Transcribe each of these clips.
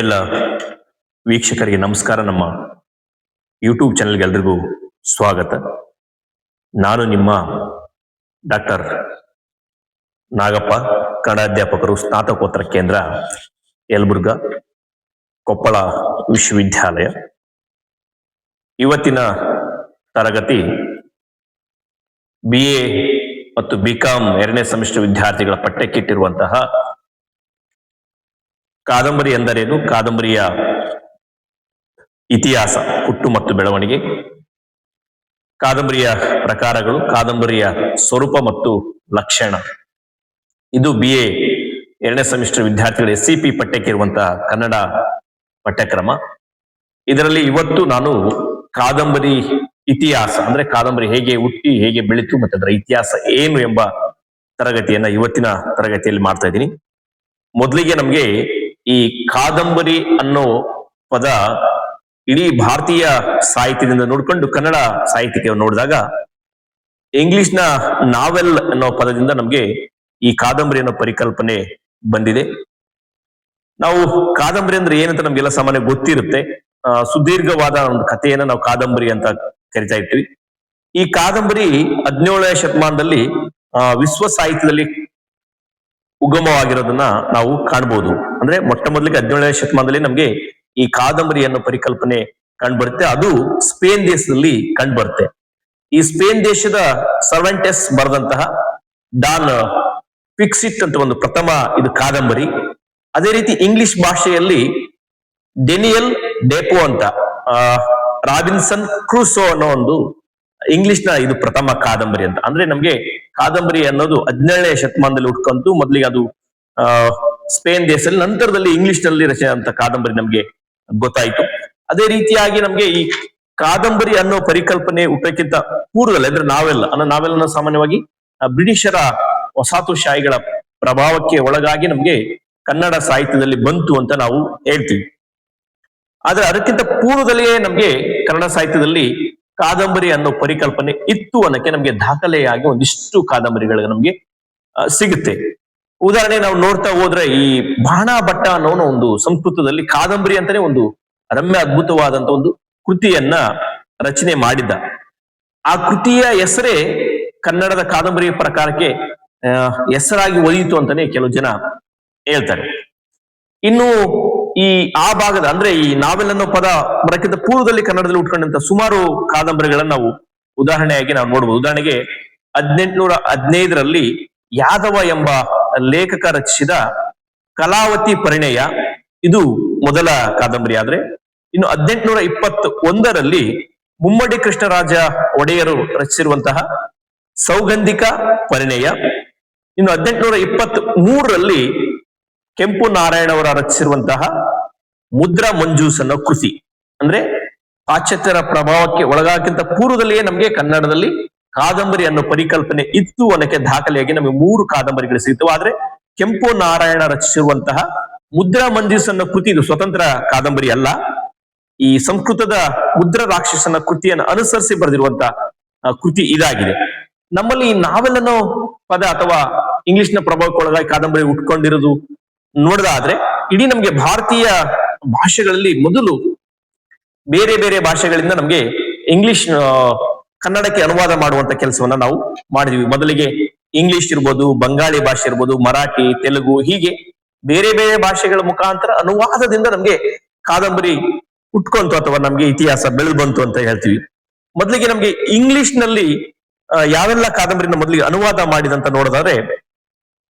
ಎಲ್ಲ ವೀಕ್ಷಕರಿಗೆ ನಮಸ್ಕಾರ. ನಮ್ಮ ಯೂಟ್ಯೂಬ್ ಚಾನೆಲ್ಗೆ ಎಲ್ರಿಗೂ ಸ್ವಾಗತ. ನಾನು ನಿಮ್ಮ ಡಾಕ್ಟರ್ ನಾಗಪ್ಪ ಕನ್ನಡಾಧ್ಯಾಪಕರು ಸ್ನಾತಕೋತ್ತರ ಕೇಂದ್ರ, ಯಲಬುರ್ಗ, ಕೊಪ್ಪಳ ವಿಶ್ವವಿದ್ಯಾಲಯ. ಇವತ್ತಿನ ತರಗತಿ ಬಿ ಎ ಮತ್ತು ಬಿ ಕಾಮ್ ಎರಡನೇ ಸೆಮಿಸ್ಟರ್ ವಿದ್ಯಾರ್ಥಿಗಳ ಪಠ್ಯಕ್ಕಿಟ್ಟಿರುವಂತಹ ಕಾದಂಬರಿ ಎಂದರೇನು? ಕಾದಂಬರಿಯ ಇತಿಹಾಸ, ಹುಟ್ಟು ಮತ್ತು ಬೆಳವಣಿಗೆ. ಕಾದಂಬರಿಯ ಪ್ರಕಾರಗಳು, ಕಾದಂಬರಿಯ ಸ್ವರೂಪ ಮತ್ತು ಲಕ್ಷಣ. ಇದು ಬಿ ಎ ಎರಡನೇ ಸೆಮಿಸ್ಟರ್ ವಿದ್ಯಾರ್ಥಿಗಳು ಎಸ್ ಸಿ ಪಿ ಪಠ್ಯಕ್ಕೆ ಇರುವಂತಹ ಕನ್ನಡ ಪಠ್ಯಕ್ರಮ. ಇದರಲ್ಲಿ ಇವತ್ತು ನಾನು ಕಾದಂಬರಿ ಇತಿಹಾಸ, ಅಂದ್ರೆ ಕಾದಂಬರಿ ಹೇಗೆ ಹುಟ್ಟಿ, ಹೇಗೆ ಬೆಳೀತು ಮತ್ತೆ ಅದರ ಇತಿಹಾಸ ಏನು ಎಂಬ ತರಗತಿಯನ್ನ ಇವತ್ತಿನ ತರಗತಿಯಲ್ಲಿ ಮಾಡ್ತಾ ಇದ್ದೀನಿ. ಮೊದಲಿಗೆ ನಮ್ಗೆ ಈ ಕಾದಂಬರಿ ಅನ್ನೋ ಪದ ಇಡೀ ಭಾರತೀಯ ಸಾಹಿತ್ಯದಿಂದ ನೋಡ್ಕೊಂಡು ಕನ್ನಡ ಸಾಹಿತ್ಯಕ್ಕೆ ನೋಡಿದಾಗ ಇಂಗ್ಲಿಷ್ನ ನಾವೆಲ್ ಅನ್ನೋ ಪದದಿಂದ ನಮ್ಗೆ ಈ ಕಾದಂಬರಿ ಅನ್ನೋ ಪರಿಕಲ್ಪನೆ ಬಂದಿದೆ. ನಾವು ಕಾದಂಬರಿ ಅಂದ್ರೆ ಏನಂತ ನಮ್ಗೆಲ್ಲ ಸಾಮಾನ್ಯ ಗೊತ್ತಿರುತ್ತೆ. ಸುದೀರ್ಘವಾದ ಒಂದು ಕಥೆಯನ್ನ ನಾವು ಕಾದಂಬರಿ ಅಂತ ಕರಿತಾ ಇರ್ತೀವಿ. ಈ ಕಾದಂಬರಿ ಹದಿನೇಳನೇ ಶತಮಾನದಲ್ಲಿ ವಿಶ್ವ ಸಾಹಿತ್ಯದಲ್ಲಿ ಉಗಮವಾಗಿರೋದನ್ನ ನಾವು ಕಾಣ್ಬೋದು. ಅಂದ್ರೆ ಮೊಟ್ಟ ಮೊದಲಿಗೆ ಹದಿನೇಳನೇ ಶತಮಾನದಲ್ಲಿ ನಮ್ಗೆ ಈ ಕಾದಂಬರಿ ಅನ್ನೋ ಪರಿಕಲ್ಪನೆ ಕಂಡುಬರುತ್ತೆ. ಅದು ಸ್ಪೇನ್ ದೇಶದಲ್ಲಿ ಕಂಡುಬರುತ್ತೆ. ಈ ಸ್ಪೇನ್ ದೇಶದ ಸರ್ವೆಂಟೆಸ್ ಬರೆದಂತಹ ಡಾನ್ ಫಿಕ್ಸಿಟ್ ಅಂತ ಒಂದು ಪ್ರಥಮ ಇದು ಕಾದಂಬರಿ. ಅದೇ ರೀತಿ ಇಂಗ್ಲಿಷ್ ಭಾಷೆಯಲ್ಲಿ ಡೆನಿಯಲ್ ಡೆಪೋ ಅಂತ ರಾಬಿನ್ಸನ್ ಕ್ರೂಸೋ ಅನ್ನೋ ಒಂದು ಇಂಗ್ಲಿಷ್ನ ಇದು ಪ್ರಥಮ ಕಾದಂಬರಿ ಅಂತ. ಅಂದ್ರೆ ನಮ್ಗೆ ಕಾದಂಬರಿ ಅನ್ನೋದು ಹದಿನೇಳನೇ ಶತಮಾನದಲ್ಲಿ ಉಟ್ಕೊಂತು ಮೊದಲಿಗೆ ಅದು, ಆ, ಸ್ಪೇನ್ ದೇಶದಲ್ಲಿ, ನಂತರದಲ್ಲಿ ಇಂಗ್ಲಿಷ್ನಲ್ಲಿ ರಚನೆ ಅಂತ ಕಾದಂಬರಿ ನಮ್ಗೆ ಗೊತ್ತಾಯ್ತು. ಅದೇ ರೀತಿಯಾಗಿ ನಮ್ಗೆ ಈ ಕಾದಂಬರಿ ಅನ್ನೋ ಪರಿಕಲ್ಪನೆ ಹುಟ್ಟಕ್ಕಿಂತ ಪೂರ್ವದಲ್ಲಿ, ಅಂದ್ರೆ ನಾವೆಲ್ಲ ಅನ್ನೋ ನಾವೆಲ್ಲ ಸಾಮಾನ್ಯವಾಗಿ ಬ್ರಿಟಿಷರ ವಸಾಹತುಶಾಹಿಗಳ ಪ್ರಭಾವಕ್ಕೆ ಒಳಗಾಗಿ ನಮ್ಗೆ ಕನ್ನಡ ಸಾಹಿತ್ಯದಲ್ಲಿ ಬಂತು ಅಂತ ನಾವು ಹೇಳ್ತೀವಿ. ಆದ್ರೆ ಅದಕ್ಕಿಂತ ಪೂರ್ವದಲ್ಲಿಯೇ ನಮ್ಗೆ ಕನ್ನಡ ಸಾಹಿತ್ಯದಲ್ಲಿ ಕಾದಂಬರಿ ಅನ್ನೋ ಪರಿಕಲ್ಪನೆ ಇತ್ತು ಅನ್ನಕ್ಕೆ ನಮ್ಗೆ ದಾಖಲೆಯಾಗಿ ಒಂದಿಷ್ಟು ಕಾದಂಬರಿಗಳಿಗೆ ನಮ್ಗೆ ಸಿಗುತ್ತೆ. ಉದಾಹರಣೆ ನಾವು ನೋಡ್ತಾ ಹೋದ್ರೆ ಈ ಬಾಣ ಭಟ್ಟ ಅನ್ನೋ ಒಂದು ಸಂಸ್ಕೃತದಲ್ಲಿ ಕಾದಂಬರಿ ಅಂತಾನೆ ಒಂದು ರಮ್ಯ ಅದ್ಭುತವಾದಂತ ಒಂದು ಕೃತಿಯನ್ನ ರಚನೆ ಮಾಡಿದ್ದ. ಆ ಕೃತಿಯ ಹೆಸರೇ ಕನ್ನಡದ ಕಾದಂಬರಿ ಪ್ರಕಾರಕ್ಕೆ ಹೆಸರಾಗಿ ಒಲಿಯಿತು ಅಂತಾನೆ ಕೆಲವು ಜನ ಹೇಳ್ತಾರೆ. ಇನ್ನು ಈ ಆ ಭಾಗದ, ಅಂದ್ರೆ ಈ ನಾವೆಲ್ ಅನ್ನೋ ಪದ ಬರಕ್ಕಿಂತ ಪೂರ್ವದಲ್ಲಿ ಕನ್ನಡದಲ್ಲಿ ಉಟ್ಕೊಂಡಂತ ಸುಮಾರು ಕಾದಂಬರಿಗಳನ್ನ ನಾವು ಉದಾಹರಣೆಯಾಗಿ ನಾವು ನೋಡಬಹುದು ಉದಾಹರಣೆಗೆ ಹದಿನೆಂಟುನೂರ ಹದಿನೈದರಲ್ಲಿ ಯಾದವ ಎಂಬ ಲೇಖಕ ರಚಿಸಿದ ಕಲಾವತಿ ಪರಿಣಯ, ಇದು ಮೊದಲ ಕಾದಂಬರಿ ಆದ್ರೆ. ಇನ್ನು ಹದಿನೆಂಟುನೂರ ಇಪ್ಪತ್ತ ಒಂದರಲ್ಲಿ ಮುಮ್ಮಡಿ ಕೃಷ್ಣರಾಜ ಒಡೆಯರು ರಚಿಸಿರುವಂತಹ ಸೌಗಂಧಿಕ ಪರಿಣಯ. ಇನ್ನು ಹದಿನೆಂಟುನೂರ ಇಪ್ಪತ್ತ್ ಮೂರರಲ್ಲಿ ಕೆಂಪು ನಾರಾಯಣ ಅವರ ರಚಿಸಿರುವಂತಹ ಮುದ್ರಾ ಅನ್ನೋ ಕೃತಿ ಅಂದ್ರೆ ಪಾಶ್ಚಾತ್ಯರ ಪ್ರಭಾವಕ್ಕೆ ಒಳಗಾಗಿಂತ ಪೂರ್ವದಲ್ಲಿಯೇ ನಮಗೆ ಕನ್ನಡದಲ್ಲಿ ಕಾದಂಬರಿ ಅನ್ನೋ ಪರಿಕಲ್ಪನೆ ಇತ್ತು ಅನ್ನಕ್ಕೆ ದಾಖಲೆಯಾಗಿ ನಮಗೆ ಮೂರು ಕಾದಂಬರಿಗಳು ಸಿಗ್ತವೆ. ಆದ್ರೆ ಕೆಂಪು ನಾರಾಯಣ ರಚಿಸಿರುವಂತಹ ಮುದ್ರಾ ಅನ್ನೋ ಕೃತಿ ಇದು ಸ್ವತಂತ್ರ ಕಾದಂಬರಿ ಅಲ್ಲ. ಈ ಸಂಸ್ಕೃತದ ಮುದ್ರ ರಾಕ್ಷಸನ ಕೃತಿಯನ್ನು ಅನುಸರಿಸಿ ಬರೆದಿರುವಂತಹ ಕೃತಿ ಇದಾಗಿದೆ. ನಮ್ಮಲ್ಲಿ ಈ ನಾವೆಲ್ ಪದ ಅಥವಾ ಇಂಗ್ಲಿಷ್ನ ಪ್ರಭಾವಕ್ಕೊಳಗಾಗಿ ಕಾದಂಬರಿ ಉಟ್ಕೊಂಡಿರೋದು ನೋಡಿದಾದ್ರೆ ಇಡೀ ನಮ್ಗೆ ಭಾರತೀಯ ಭಾಷೆಗಳಲ್ಲಿ ಮೊದಲು ಬೇರೆ ಬೇರೆ ಭಾಷೆಗಳಿಂದ ನಮ್ಗೆ ಇಂಗ್ಲಿಷ್ ಕನ್ನಡಕ್ಕೆ ಅನುವಾದ ಮಾಡುವಂತ ಕೆಲಸವನ್ನ ನಾವು ಮಾಡಿದೀವಿ. ಮೊದಲಿಗೆ ಇಂಗ್ಲಿಷ್ ಇರ್ಬೋದು, ಬಂಗಾಳಿ ಭಾಷೆ ಇರ್ಬೋದು, ಮರಾಠಿ, ತೆಲುಗು ಹೀಗೆ ಬೇರೆ ಬೇರೆ ಭಾಷೆಗಳ ಮುಖಾಂತರ ಅನುವಾದದಿಂದ ನಮ್ಗೆ ಕಾದಂಬರಿ ಉಟ್ಕೊಂತು ಅಥವಾ ನಮ್ಗೆ ಇತಿಹಾಸ ಬೆಳೆದು ಅಂತ ಹೇಳ್ತೀವಿ. ಮೊದಲಿಗೆ ನಮ್ಗೆ ಇಂಗ್ಲಿಷ್ನಲ್ಲಿ ಯಾವೆಲ್ಲ ಕಾದಂಬರಿನ ಮೊದಲಿಗೆ ಅನುವಾದ ಮಾಡಿದಂತ ನೋಡೋದಾದ್ರೆ,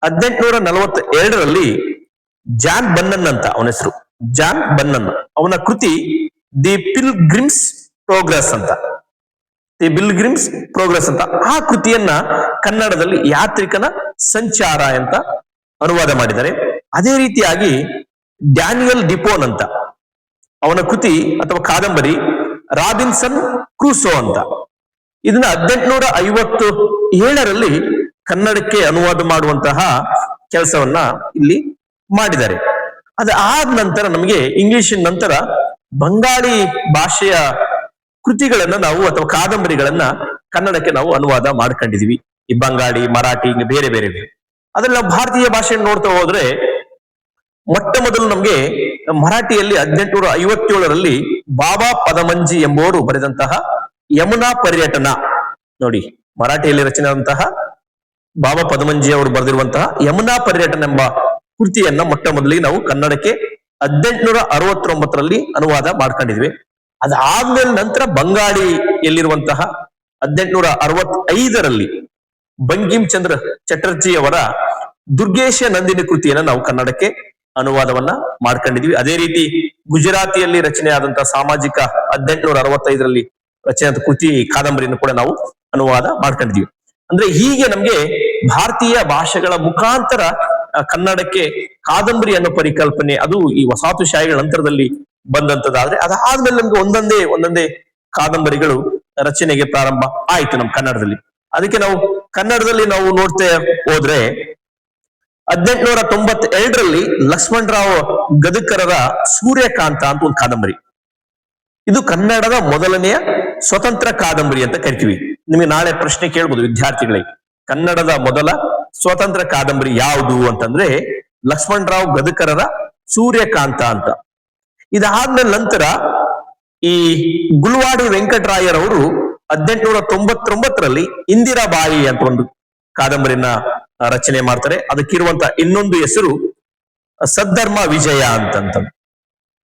ಹದಿನೆಂಟುನೂರ ನಲವತ್ತ ಎರಡರಲ್ಲಿ ಜಾನ್ ಬನ್ನನ್ ಅಂತ ಅವನ ಹೆಸರು. John Bunyan. ಅವನ ಕೃತಿ ದಿ ಪಿಲ್ ಗ್ರಿಮ್ಸ್ ಪ್ರೋಗ್ರೆಸ್ ಅಂತ. ದಿ ಬಿಲ್ ಗ್ರಿಮ್ಸ್ ಪ್ರೋಗ್ರೆಸ್ ಅಂತ. ಆ ಕೃತಿಯನ್ನ ಕನ್ನಡದಲ್ಲಿ ಯಾತ್ರಿಕನ ಸಂಚಾರ ಅಂತ ಅನುವಾದ ಮಾಡಿದ್ದಾರೆ. ಅದೇ ರೀತಿಯಾಗಿ ಡ್ಯಾನಿಯಲ್ ಡಿಪೋನ್ ಅಂತ. ಅವನ ಕೃತಿ ಅಥವಾ ಕಾದಂಬರಿ ರಾಬಿನ್ಸನ್ ಕ್ರೂಸೋ ಅಂತ. ಇದನ್ನ ಹದಿನೆಂಟುನೂರ ಐವತ್ತು ಏಳರಲ್ಲಿ ಕನ್ನಡಕ್ಕೆ ಅನುವಾದ ಮಾಡುವಂತಹ ಕೆಲಸವನ್ನ ಇಲ್ಲಿ ಮಾಡಿದ್ದಾರೆ. ಅದಾದ ನಂತರ ನಮಗೆ ಇಂಗ್ಲಿಷಿನ ನಂತರ ಬಂಗಾಳಿ ಭಾಷೆಯ ಕೃತಿಗಳನ್ನ ನಾವು ಅಥವಾ ಕಾದಂಬರಿಗಳನ್ನ ಕನ್ನಡಕ್ಕೆ ನಾವು ಅನುವಾದ ಮಾಡ್ಕೊಂಡಿದೀವಿ. ಈ ಬಂಗಾಳಿ, ಮರಾಠಿ ಹಿಂಗೆ ಬೇರೆ ಬೇರೆ ಬೇರೆ. ಅದ್ರಲ್ಲಿ ನಾವು ಭಾರತೀಯ ಭಾಷೆ ನೋಡ್ತಾ ಹೋದ್ರೆ ಮೊಟ್ಟ ಮೊದಲು ನಮ್ಗೆ ಮರಾಠಿಯಲ್ಲಿ ಹದಿನೆಂಟುನೂರ ಐವತ್ತೇಳರಲ್ಲಿ ಬಾಬಾ ಪದಮಂಜಿ ಎಂಬುವರು ಬರೆದಂತಹ ಯಮುನಾ ಪರ್ಯಟನ. ನೋಡಿ, ಮರಾಠಿಯಲ್ಲಿ ರಚನೆ ಆದಂತಹ ಬಾಬಾ ಪದಮಂಜಿ ಅವರು ಬರೆದಿರುವಂತಹ ಯಮುನಾ ಪರ್ಯಟನ ಎಂಬ ಕೃತಿಯನ್ನ ಮೊಟ್ಟ ಮೊದಲಿಗೆ ನಾವು ಕನ್ನಡಕ್ಕೆ ಹದಿನೆಂಟುನೂರ ಅರವತ್ತೊಂಬತ್ತರಲ್ಲಿ ಅನುವಾದ ಮಾಡ್ಕೊಂಡಿದ್ವಿ. ಅದಾದ್ಮೇಲೆ ನಂತರ ಬಂಗಾಳಿಯಲ್ಲಿರುವಂತಹ ಹದಿನೆಂಟುನೂರ ಅರವತ್ತೈದರಲ್ಲಿ ಬಂಕಿಂ ಚಂದ್ರ ಚಟರ್ಜಿ ಅವರ ದುರ್ಗೇಶ ನಂದಿನಿ ಕೃತಿಯನ್ನ ನಾವು ಕನ್ನಡಕ್ಕೆ ಅನುವಾದವನ್ನ ಮಾಡ್ಕೊಂಡಿದ್ವಿ. ಅದೇ ರೀತಿ ಗುಜರಾತಿಯಲ್ಲಿ ರಚನೆ ಆದಂತಹ ಸಾಮಾಜಿಕ ಹದಿನೆಂಟುನೂರ ಅರವತ್ತೈದರಲ್ಲಿ ರಚನೆ ಕೃತಿ ಕಾದಂಬರಿಯನ್ನು ಕೂಡ ನಾವು ಅನುವಾದ ಮಾಡ್ಕೊಂಡಿದ್ವಿ. ಅಂದ್ರೆ ಹೀಗೆ ನಮ್ಗೆ ಭಾರತೀಯ ಭಾಷೆಗಳ ಮುಖಾಂತರ ಕನ್ನಡಕ್ಕೆ ಕಾದಂಬರಿ ಅನ್ನೋ ಪರಿಕಲ್ಪನೆ ಅದು ಈ ವಸಾಹತುಶಾಹಿಗಳ ನಂತರದಲ್ಲಿ ಬಂದಂತದಾದ್ರೆ ಅದಾದ್ಮೇಲೆ ನಮ್ಗೆ ಒಂದೊಂದೇ ಒಂದೊಂದೇ ಕಾದಂಬರಿಗಳು ರಚನೆಗೆ ಪ್ರಾರಂಭ ಆಯ್ತು ನಮ್ ಕನ್ನಡದಲ್ಲಿ. ಅದಕ್ಕೆ ನಾವು ಕನ್ನಡದಲ್ಲಿ ನಾವು ನೋಡ್ತಾ ಹೋದ್ರೆ ಹದಿನೆಂಟುನೂರ ತೊಂಬತ್ತೆರಡರಲ್ಲಿ ಲಕ್ಷ್ಮಣರಾವ್ ಗದಕರರ ಸೂರ್ಯಕಾಂತ ಅಂತ ಒಂದು ಕಾದಂಬರಿ. ಇದು ಕನ್ನಡದ ಮೊದಲನೆಯ ಸ್ವತಂತ್ರ ಕಾದಂಬರಿ ಅಂತ ಕರಿತೀವಿ. ನಿಮಗೆ ನಾಳೆ ಪ್ರಶ್ನೆ ಕೇಳ್ಬೋದು ವಿದ್ಯಾರ್ಥಿಗಳಿಗೆ. ಕನ್ನಡದ ಮೊದಲ ಸ್ವತಂತ್ರ ಕಾದಂಬರಿ ಯಾವುದು ಅಂತಂದ್ರೆ ಲಕ್ಷ್ಮಣರಾವ್ ಗದಕರರ ಸೂರ್ಯಕಾಂತ ಅಂತ. ಇದಾದ ನಂತರ ಈ ಗುಲ್ವಾಡಿ ವೆಂಕಟರಾಯರವರು ಹದಿನೆಂಟುನೂರ ತೊಂಬತ್ತೊಂಬತ್ತರಲ್ಲಿ ಇಂದಿರಾಬಾಯಿ ಅಂತ ಒಂದು ಕಾದಂಬರಿಯನ್ನ ರಚನೆ ಮಾಡ್ತಾರೆ. ಅದಕ್ಕಿರುವಂತ ಇನ್ನೊಂದು ಹೆಸರು, ಸದ್ಧರ್ಮ ವಿಜಯ ಅಂತಂತ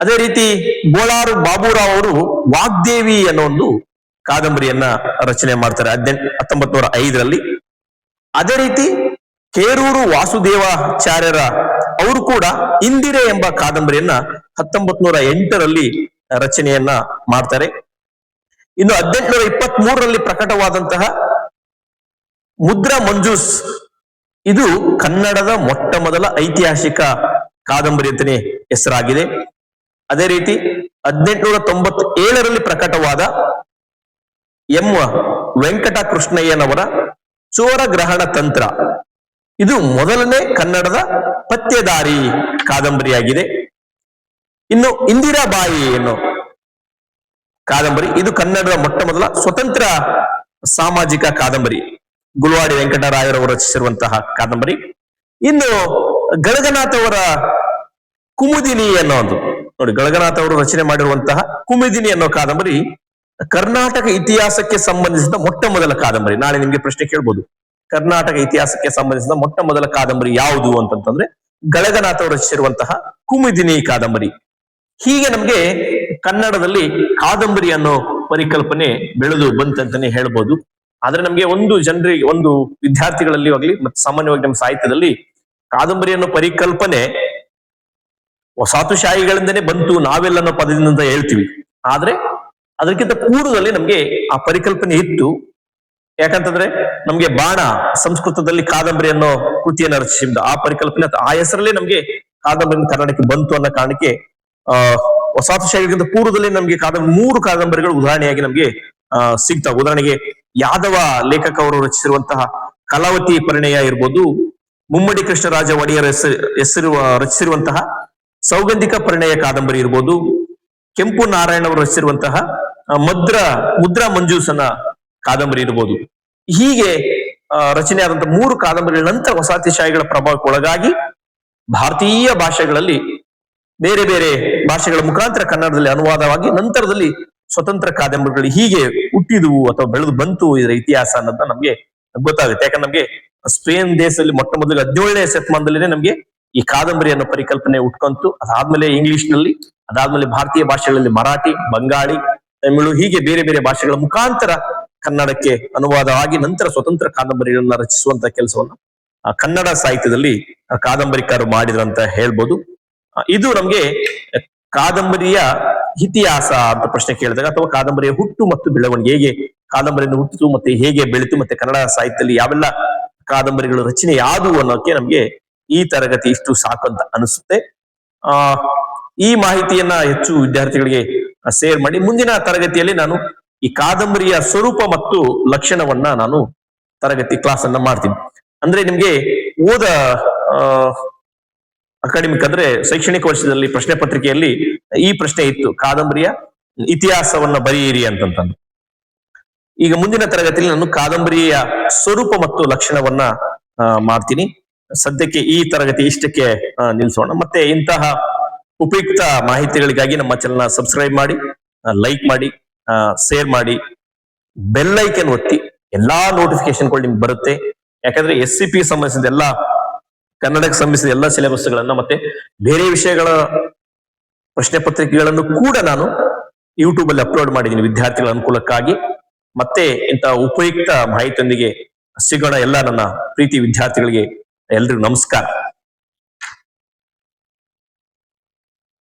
ಅದೇ ರೀತಿ ಬೋಳಾರು ಬಾಬುರಾವ್ ಅವರು ವಾಗ್ದೇವಿ ಅನ್ನೋ ಒಂದು ಕಾದಂಬರಿಯನ್ನ ರಚನೆ ಮಾಡ್ತಾರೆ ಹದಿನೆಂಟು ಹತ್ತೊಂಬತ್ ನೂರ ಐದರಲ್ಲಿ. ಅದೇ ರೀತಿ ಕೇರೂರು ವಾಸುದೇವಾಚಾರ್ಯರ ಅವರು ಕೂಡ ಇಂದಿರೆ ಎಂಬ ಕಾದಂಬರಿಯನ್ನ ಹತ್ತೊಂಬತ್ ನೂರ ಎಂಟರಲ್ಲಿ ರಚನೆಯನ್ನ ಮಾಡ್ತಾರೆ. ಇನ್ನು ಹದಿನೆಂಟುನೂರ ಇಪ್ಪತ್ತ್ ಮೂರರಲ್ಲಿ ಪ್ರಕಟವಾದಂತಹ ಮುದ್ರಾ ಮಂಜೂಸ್, ಇದು ಕನ್ನಡದ ಮೊಟ್ಟ ಮೊದಲ ಐತಿಹಾಸಿಕ ಕಾದಂಬರಿ ಅಂತಾನೆ ಹೆಸರಾಗಿದೆ. ಅದೇ ರೀತಿ ಹದಿನೆಂಟುನೂರ ತೊಂಬತ್ ಏಳರಲ್ಲಿ ಪ್ರಕಟವಾದ ಎಂ ವೆಂಕಟ ಕೃಷ್ಣಯ್ಯನವರ ಚೋರ ಗ್ರಹಣ ತಂತ್ರ ಇದು ಮೊದಲನೇ ಕನ್ನಡದ ಪತ್ತೆದಾರಿ ಕಾದಂಬರಿಯಾಗಿದೆ. ಇನ್ನು ಇಂದಿರಾಬಾಯಿ ಎನ್ನು ಕಾದಂಬರಿ, ಇದು ಕನ್ನಡದ ಮೊಟ್ಟ ಮೊದಲ ಸ್ವತಂತ್ರ ಸಾಮಾಜಿಕ ಕಾದಂಬರಿ. ಗುಲ್ವಾಡಿ ವೆಂಕಟರಾಯರವರು ರಚಿಸಿರುವಂತಹ ಕಾದಂಬರಿ. ಇನ್ನು ಗಳಗನಾಥ್ ಅವರ ಕುಮುದಿನಿ ಅನ್ನೋ ಒಂದು, ನೋಡಿ ಗಳಗನಾಥ್ ಅವರು ರಚನೆ ಮಾಡಿರುವಂತಹ ಕುಮುದಿನಿ ಅನ್ನೋ ಕಾದಂಬರಿ ಕರ್ನಾಟಕ ಇತಿಹಾಸಕ್ಕೆ ಸಂಬಂಧಿಸಿದ ಮೊಟ್ಟ ಮೊದಲ ಕಾದಂಬರಿ. ನಾಳೆ ನಿಮ್ಗೆ ಪ್ರಶ್ನೆ ಕೇಳ್ಬೋದು. ಕರ್ನಾಟಕ ಇತಿಹಾಸಕ್ಕೆ ಸಂಬಂಧಿಸಿದ ಮೊಟ್ಟ ಮೊದಲ ಕಾದಂಬರಿ ಯಾವುದು ಅಂತಂತಂದ್ರೆ ಗಳಗನಾಥ್ ರಚಿಸಿರುವಂತಹ ಕುಮುದಿನಿ ಕಾದಂಬರಿ. ಹೀಗೆ ನಮ್ಗೆ ಕನ್ನಡದಲ್ಲಿ ಕಾದಂಬರಿ ಅನ್ನೋ ಪರಿಕಲ್ಪನೆ ಬೆಳೆದು ಬಂತಂತಾನೆ ಹೇಳ್ಬೋದು. ಆದ್ರೆ ನಮ್ಗೆ ಒಂದು ಜನರಿಗೆ, ಒಂದು ವಿದ್ಯಾರ್ಥಿಗಳಲ್ಲಿ ಆಗ್ಲಿ ಮತ್ತೆ ಸಾಮಾನ್ಯವಾಗಿ ನಮ್ಮ ಸಾಹಿತ್ಯದಲ್ಲಿ ಕಾದಂಬರಿ ಅನ್ನೋ ಪರಿಕಲ್ಪನೆ ವಸಾತುಶಾಹಿಗಳಿಂದನೇ ಬಂತು, ನಾವೆಲ್ಲ ಅನ್ನೋ ಪದದಿಂದ ಹೇಳ್ತೀವಿ. ಆದ್ರೆ ಅದಕ್ಕಿಂತ ಪೂರ್ವದಲ್ಲಿ ನಮ್ಗೆ ಆ ಪರಿಕಲ್ಪನೆ ಇತ್ತು. ಯಾಕಂತಂದ್ರೆ ನಮ್ಗೆ ಬಾಣ ಸಂಸ್ಕೃತದಲ್ಲಿ ಕಾದಂಬರಿ ಅನ್ನೋ ಕೃತಿಯನ್ನು ರಚಿಸಿದ ಆ ಪರಿಕಲ್ಪನೆ ಆ ಹೆಸರಲ್ಲೇ ನಮ್ಗೆ ಕಾದಂಬರಿ ಕನ್ನಡಕ್ಕೆ ಬಂತು ಅನ್ನೋ ಕಾರಣಕ್ಕೆ, ಆ ಶೈಲಿಗಿಂತ ಪೂರ್ವದಲ್ಲಿ ನಮ್ಗೆ ಕಾದಂಬರಿ ಮೂರು ಕಾದಂಬರಿಗಳು ಉದಾಹರಣೆಯಾಗಿ ನಮ್ಗೆ ಅಹ್ ಸಿಗ್ತಾವ. ಉದಾಹರಣೆಗೆ ಯಾದವ ಲೇಖಕ ಅವರು ರಚಿಸಿರುವಂತಹ ಕಲಾವತಿ ಪರಿಣಯ ಇರ್ಬೋದು, ಮುಮ್ಮಡಿ ಕೃಷ್ಣರಾಜ ಒಡೆಯರ್ ಹೆಸರು ಹೆಸರು ರಚಿಸಿರುವಂತಹ ಸೌಗಂಧಿಕ ಪರಿಣಯ ಕಾದಂಬರಿ ಇರ್ಬೋದು, ಕೆಂಪು ನಾರಾಯಣ ಅವರು ರಚಿಸಿರುವಂತಹ ಮದ್ರ, ಮುದ್ರಾ ಮಂಜೂಸನ ಕಾದಂಬರಿ ಇರ್ಬೋದು. ಹೀಗೆ ರಚನೆ ಆದಂತಹ ಮೂರು ಕಾದಂಬರಿಗಳ ನಂತರ ವಸಾತಿಶಾಹಿಗಳ ಪ್ರಭಾವಕ್ಕೆ ಒಳಗಾಗಿ ಭಾರತೀಯ ಭಾಷೆಗಳಲ್ಲಿ ಬೇರೆ ಬೇರೆ ಭಾಷೆಗಳ ಮುಖಾಂತರ ಕನ್ನಡದಲ್ಲಿ ಅನುವಾದವಾಗಿ ನಂತರದಲ್ಲಿ ಸ್ವತಂತ್ರ ಕಾದಂಬರಿಗಳು ಹೀಗೆ ಹುಟ್ಟಿದುವು ಅಥವಾ ಬೆಳೆದು ಬಂತು ಇದರ ಇತಿಹಾಸ ಅನ್ನೋದನ್ನ ನಮ್ಗೆ ಗೊತ್ತಾಗುತ್ತೆ. ಯಾಕಂದ್ರೆ ನಮ್ಗೆ ಸ್ಪೇನ್ ದೇಶದಲ್ಲಿ ಮೊಟ್ಟ ಮೊದಲಿಗೆ ಹದಿನೇಳನೇ ಶತಮಾನದಲ್ಲಿನೇ ನಮ್ಗೆ ಈ ಕಾದಂಬರಿ ಅನ್ನೋ ಪರಿಕಲ್ಪನೆ ಉಟ್ಕೊಂತು. ಅದಾದ್ಮೇಲೆ ಇಂಗ್ಲಿಷ್ನಲ್ಲಿ ಅದಾದ್ಮೇಲೆ ಭಾರತೀಯ ಭಾಷೆಗಳಲ್ಲಿ ಮರಾಠಿ, ಬಂಗಾಳಿ, ತಮಿಳು ಹೀಗೆ ಬೇರೆ ಬೇರೆ ಭಾಷೆಗಳ ಮುಖಾಂತರ ಕನ್ನಡಕ್ಕೆ ಅನುವಾದವಾಗಿ ನಂತರ ಸ್ವತಂತ್ರ ಕಾದಂಬರಿಗಳನ್ನ ರಚಿಸುವಂತ ಕೆಲಸವನ್ನ ಕನ್ನಡ ಸಾಹಿತ್ಯದಲ್ಲಿ ಕಾದಂಬರಿಕಾರರು ಮಾಡಿದ್ರಂತ ಹೇಳ್ಬೋದು. ಇದು ನಮ್ಗೆ ಕಾದಂಬರಿಯ ಇತಿಹಾಸ ಅಂತ ಪ್ರಶ್ನೆ ಕೇಳಿದಾಗ ಅಥವಾ ಕಾದಂಬರಿಯ ಹುಟ್ಟು ಮತ್ತು ಬೆಳವಣಿಗೆ, ಹೇಗೆ ಕಾದಂಬರಿಯನ್ನು ಹುಟ್ಟಿತು ಮತ್ತೆ ಹೇಗೆ ಬೆಳೆತು ಮತ್ತೆ ಕನ್ನಡ ಸಾಹಿತ್ಯದಲ್ಲಿ ಯಾವೆಲ್ಲ ಕಾದಂಬರಿಗಳು ರಚನೆ ಯಾವುದು ಅನ್ನೋಕೆ ನಮ್ಗೆ ಈ ತರಗತಿ ಇಷ್ಟು ಸಾಕು ಅಂತ ಅನಿಸುತ್ತೆ. ಆ, ಈ ಮಾಹಿತಿಯನ್ನ ಹೆಚ್ಚು ವಿದ್ಯಾರ್ಥಿಗಳಿಗೆ ಶೇರ್ ಮಾಡಿ. ಮುಂದಿನ ತರಗತಿಯಲ್ಲಿ ನಾನು ಈ ಕಾದಂಬರಿಯ ಸ್ವರೂಪ ಮತ್ತು ಲಕ್ಷಣವನ್ನ ನಾನು ತರಗತಿ ಕ್ಲಾಸ್ ಅನ್ನ ಮಾಡ್ತೀನಿ. ಅಂದ್ರೆ ನಿಮ್ಗೆ ಓದ ಅಕಾಡೆಮಿಕ್ ಅಂದ್ರೆ ಶೈಕ್ಷಣಿಕ ವರ್ಷದಲ್ಲಿ ಪ್ರಶ್ನೆ ಪತ್ರಿಕೆಯಲ್ಲಿ ಈ ಪ್ರಶ್ನೆ ಇತ್ತು, ಕಾದಂಬರಿಯ ಇತಿಹಾಸವನ್ನ ಬರೆಯಿರಿ ಅಂತಂತಂದು. ಈಗ ಮುಂದಿನ ತರಗತಿಯಲ್ಲಿ ನಾನು ಕಾದಂಬರಿಯ ಸ್ವರೂಪ ಮತ್ತು ಲಕ್ಷಣವನ್ನ ಮಾಡ್ತೀನಿ. ಸದ್ಯಕ್ಕೆ ಈ ತರಗತಿ ಇಷ್ಟಕ್ಕೆ ನಿಲ್ಸೋಣ. ಮತ್ತೆ ಇಂತಹ ಉಪಯುಕ್ತ ಮಾಹಿತಿಗಳಿಗಾಗಿ ನಮ್ಮ ಚಾನಲ್ನ ಸಬ್ಸ್ಕ್ರೈಬ್ ಮಾಡಿ ಲೈಕ್ ಮಾಡಿ. ಶೇರ್ ಮಾಡಿ ಬೆಲ್ ಐಕನ್ ಒತ್ತಿ, ಎಲ್ಲಾ ನೋಟಿಫಿಕೇಶನ್ಗಳು ನಿಮ್ಗೆ ಬರುತ್ತೆ. ಯಾಕಂದ್ರೆ ಎಸ್ ಸಿ ಪಿ ಸಂಬಂಧಿಸಿದ ಎಲ್ಲ, ಕನ್ನಡಕ್ಕೆ ಸಂಬಂಧಿಸಿದ ಎಲ್ಲ ಸಿಲೆಬಸ್ಗಳನ್ನ ಮತ್ತೆ ಬೇರೆ ವಿಷಯಗಳ ಪ್ರಶ್ನೆ ಪತ್ರಿಕೆಗಳನ್ನು ಕೂಡ ನಾನು ಯೂಟ್ಯೂಬ್ ಅಲ್ಲಿ ಅಪ್ಲೋಡ್ ಮಾಡಿದ್ದೀನಿ ವಿದ್ಯಾರ್ಥಿಗಳ ಅನುಕೂಲಕ್ಕಾಗಿ. ಮತ್ತೆ ಇಂತಹ ಉಪಯುಕ್ತ ಮಾಹಿತಿಯೊಂದಿಗೆ ಸಿಗೋಣ ಎಲ್ಲ ನನ್ನ ಪ್ರೀತಿ ವಿದ್ಯಾರ್ಥಿಗಳಿಗೆ ಎಲ್ರಿಗೂ ನಮಸ್ಕಾರ.